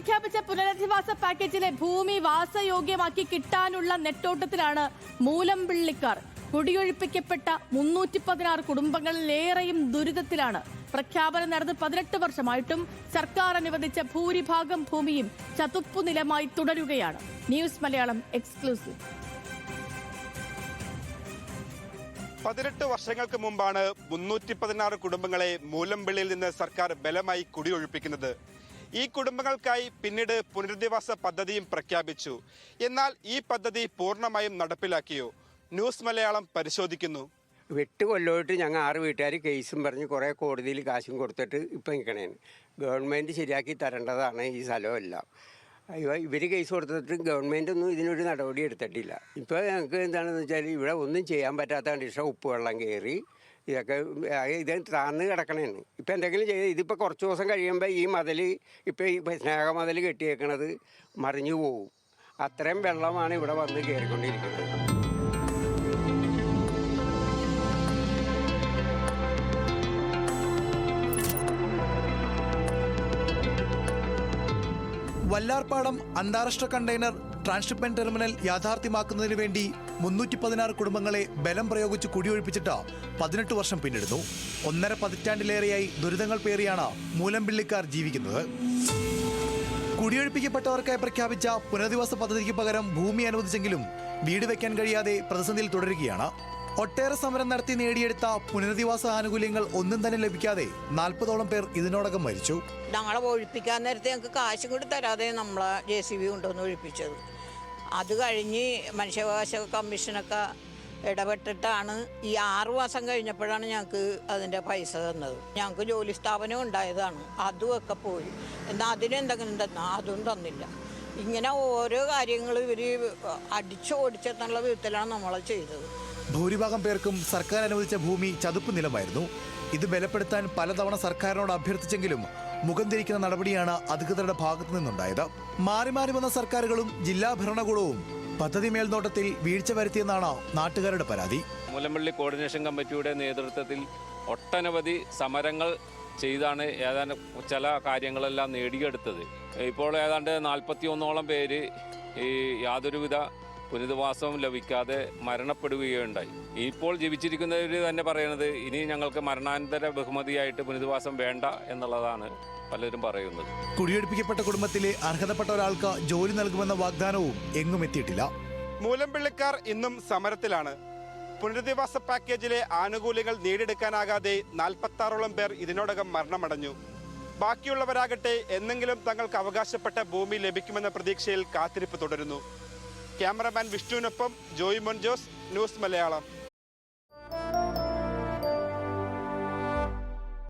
പ്രഖ്യാപിച്ച പുനരധിവാസ പാക്കേജിലെ ഭൂമി വാസയോഗ്യമാക്കി കിട്ടാനുള്ള നെട്ടോട്ടത്തിലാണ് മൂലംപിള്ളിക്കാർ. കുടിയൊഴിപ്പിക്കപ്പെട്ട മുന്നൂറ്റി പതിനാറ് കുടുംബങ്ങളിലേറെയും ദുരിതത്തിലാണ്. പ്രഖ്യാപനം നടന്ന് പതിനെട്ട് വർഷമായിട്ടും സർക്കാർ അനുവദിച്ച ഭൂരിഭാഗം ഭൂമിയും ചതുപ്പു നിലമായി തുടരുകയാണ്. News Malayalam exclusive. പതിനെട്ട് വർഷങ്ങൾക്ക് മുമ്പാണ് മുന്നൂറ്റി പതിനാറ് കുടുംബങ്ങളെ മൂലമ്പിള്ളിയിൽ നിന്ന് സർക്കാർ ബലമായി കുടിയൊഴിപ്പിക്കുന്നത്. ഈ കുടുംബങ്ങൾക്കായി പിന്നീട് പുനരധിവാസ പദ്ധതിയും പ്രഖ്യാപിച്ചു. എന്നാൽ ഈ പദ്ധതി പൂർണമായും നടപ്പിലാക്കിയോ? ന്യൂസ് മലയാളം പരിശോധിക്കുന്നു. വെട്ടുകൊല്ലോട്ട് ഞങ്ങൾ ആറ് വീട്ടുകാർ കേസും പറഞ്ഞ് കുറേ കോടതിയിൽ കാശും കൊടുത്തിട്ട് ഇപ്പം നിൽക്കണേന്. ഗവൺമെന്റ് ശരിയാക്കി തരേണ്ടതാണ് ഈ സ്ഥലമെല്ലാം. അയ്യോ ഇവർ കേസ് കൊടുത്തിട്ട് ഗവൺമെന്റ് ഒന്നും ഇതിനൊരു നടപടി എടുത്തിട്ടില്ല. ഇപ്പോൾ ഞങ്ങൾക്ക് എന്താണെന്ന് വെച്ചാൽ ഇവിടെ ഒന്നും ചെയ്യാൻ പറ്റാത്ത കണ്ടീഷൻ ഉപ്പ് വെള്ളം കയറി ഇതൊക്കെ ഇത് താന്ന് കിടക്കണേന്ന് ഇപ്പം എന്തെങ്കിലും ചെയ്ത് ഇതിപ്പോൾ കുറച്ച് ദിവസം കഴിയുമ്പോൾ ഈ മതിൽ ഇപ്പോൾ ഈ സ്നേഹമതിൽ കെട്ടിയേക്കണത് മറിഞ്ഞു പോവും. അത്രയും വെള്ളമാണ് ഇവിടെ വന്ന് കയറിക്കൊണ്ടിരിക്കുന്നത് വല്ലാർപാടം അന്താരാഷ്ട്ര കണ്ടെയ്നർ ട്രാൻസ്ഷിപ്മെന്റ് ടെർമിനൽ യാഥാർത്ഥ്യമാക്കുന്നതിന് വേണ്ടി മുന്നൂറ്റി പതിനാറ് കുടുംബങ്ങളെ ബലം പ്രയോഗിച്ച് കുടിയൊഴിപ്പിച്ചിട്ട് പതിനെട്ട് വർഷം പിന്നിടുന്നു. ഒന്നര പതിറ്റാണ്ടിലേറെയായി ദുരിതങ്ങൾ പേറിയാണ് മൂലംപിള്ളിക്കാർ ജീവിക്കുന്നത്. കുടിയൊഴിപ്പിക്കപ്പെട്ടവർക്കായി പ്രഖ്യാപിച്ച പുനരധിവാസ പദ്ധതിക്ക് പകരം ഭൂമി അനുവദിച്ചെങ്കിലും വീട് വയ്ക്കാൻ കഴിയാതെ പ്രതിസന്ധിയിൽ തുടരുകയാണ്. ഒട്ടേറെ സമരം നടത്തി നേടിയെടുത്ത പുനരധിവാസ ആനുകൂല്യങ്ങൾ ഒന്നും തന്നെ ലഭിക്കാതെ നാൽപ്പതോളം പേർ ഇതിനോടകം മരിച്ചു. ഞങ്ങളെ ഒഴിപ്പിക്കാൻ നേരത്തെ ഞങ്ങൾക്ക് കാശും കൂടി തരാതെ നമ്മളെ ജെ സി ബി കൊണ്ടുവന്ന് ഒഴിപ്പിച്ചത്. അത് കഴിഞ്ഞ് മനുഷ്യാവകാശ കമ്മീഷനൊക്കെ ഇടപെട്ടിട്ടാണ് ഈ ആറു മാസം കഴിഞ്ഞപ്പോഴാണ് ഞങ്ങൾക്ക് അതിന്റെ പൈസ തന്നത്. ഞങ്ങൾക്ക് ജോലി സ്ഥാപനം ഉണ്ടായതാണ്. അതുമൊക്കെ പോയി. എന്നാൽ അതിനെന്തെങ്കിലും തന്നാൽ അതും തന്നില്ല. ഇങ്ങനെ ഓരോ കാര്യങ്ങൾ ഇവർ അടിച്ചോടിച്ചെന്നുള്ള വിധത്തിലാണ് നമ്മളെ ചെയ്തത്. ഭൂരിഭാഗം പേർക്കും സർക്കാർ അനുവദിച്ച ഭൂമി ചതുപ്പ് നിലമായിരുന്നു. ഇത് ബലപ്പെടുത്താൻ പലതവണ സർക്കാരിനോട് അഭ്യർത്ഥിച്ചെങ്കിലും മുഖം തിരിക്കുന്ന നടപടിയാണ് അധികൃതരുടെ ഭാഗത്തു നിന്നുണ്ടായത്. മാറി മാറി വന്ന സർക്കാരുകളും ജില്ലാ ഭരണകൂടവും പദ്ധതി മേൽനോട്ടത്തിൽ വീഴ്ച വരുത്തിയെന്നാണ് നാട്ടുകാരുടെ പരാതി. മുലമ്പള്ളി കോർഡിനേഷൻ കമ്മിറ്റിയുടെ നേതൃത്വത്തിൽ ഒട്ടനവധി സമരങ്ങൾ ചെയ്താണ് ഏതാണ്ട് ചില കാര്യങ്ങളെല്ലാം നേടിയെടുത്തത്. ഇപ്പോൾ ഏതാണ്ട് നാൽപ്പത്തി ഒന്നോളം പേര് ഈ യാതൊരുവിധ പുനരധിവാസവും ലഭിക്കാതെ മരണപ്പെടുകയുണ്ടായി. ഇപ്പോൾ ജീവിച്ചിരിക്കുന്നവർ തന്നെ പറയുന്നത് ഇനി ഞങ്ങൾക്ക് മരണാനന്തര ബഹുമതിയായിട്ട് പുനരുവാസം വേണ്ട എന്നുള്ളതാണ് പലരും പറയുന്നത്. കുടിയൊഴിപ്പിക്കപ്പെട്ട കുടുംബത്തിലെ അർഹതപ്പെട്ട ഒരാൾക്ക് ജോലി നൽകുമെന്ന വാഗ്ദാനവും എങ്ങും എത്തിയിട്ടില്ല. മൂലംപിള്ളിക്കാർ ഇന്നും സമരത്തിലാണ്. പുനരധിവാസ പാക്കേജിലെ ആനുകൂല്യങ്ങൾ നേടിയെടുക്കാനാകാതെ നാൽപ്പത്താറോളം പേർ ഇതിനോടകം മരണമടഞ്ഞു. ബാക്കിയുള്ളവരാകട്ടെ എന്നെങ്കിലും തങ്ങൾക്ക് അവകാശപ്പെട്ട ഭൂമി ലഭിക്കുമെന്ന പ്രതീക്ഷയിൽ കാത്തിരിപ്പ് തുടരുന്നു. ക്യാമറമാൻ വിഷ്ണുവിനൊപ്പം ജോയ് മൊൻജോസ് ന്യൂസ് മലയാളം.